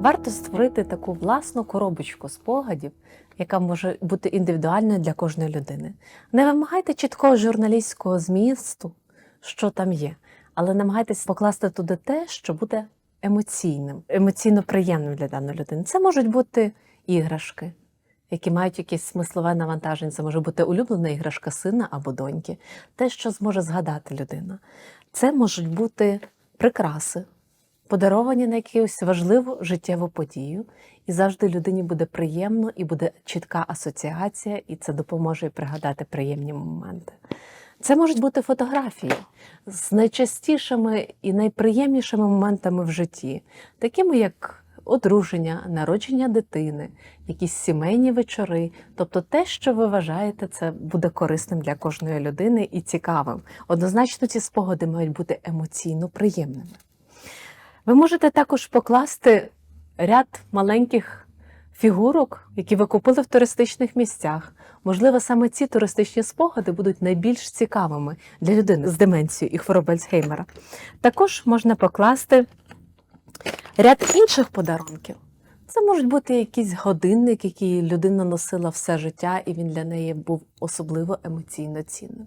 Варто створити таку власну коробочку спогадів, яка може бути індивідуальною для кожної людини. Не вимагайте чіткого журналістського змісту, що там є, але намагайтесь покласти туди те, що буде емоційним, емоційно приємним для даної людини. Це можуть бути іграшки, які мають якесь смислове навантаження. Це може бути улюблена іграшка сина або доньки, те, що зможе згадати людина. Це можуть бути прикраси, подаровані на якусь важливу життєву подію, і завжди людині буде приємно і буде чітка асоціація, і це допоможе пригадати приємні моменти. Це можуть бути фотографії з найчастішими і найприємнішими моментами в житті, такими як одруження, народження дитини, якісь сімейні вечори, тобто те, що ви вважаєте, це буде корисним для кожної людини і цікавим. Однозначно, ці спогади мають бути емоційно приємними. Ви можете також покласти ряд маленьких фігурок, які ви купили в туристичних місцях. Можливо, саме ці туристичні спогади будуть найбільш цікавими для людини з деменцією і хворобою Альцгеймера. Також можна покласти ряд інших подарунків. Це можуть бути якийсь годинник, який людина носила все життя, і він для неї був особливо емоційно цінним.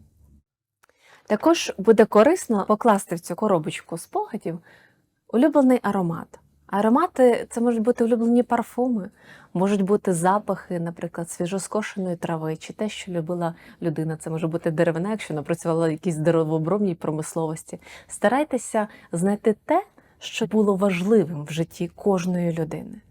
Також буде корисно покласти в цю коробочку спогадів улюблений аромат. Аромати це можуть бути улюблені парфуми, можуть бути запахи, наприклад, свіжоскошеної трави, чи те, що любила людина. Це може бути деревина, якщо вона працювала в якійсь деревообробній промисловості. Старайтеся знайти те, що було важливим в житті кожної людини.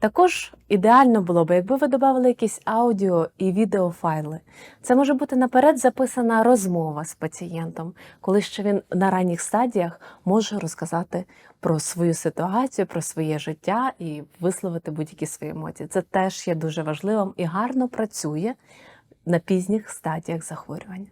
Також ідеально було б, якби ви додали якісь аудіо і відеофайли. Це може бути наперед записана розмова з пацієнтом, коли ще він на ранніх стадіях може розказати про свою ситуацію, про своє життя і висловити будь-які свої емоції. Це теж є дуже важливим і гарно працює на пізніх стадіях захворювання.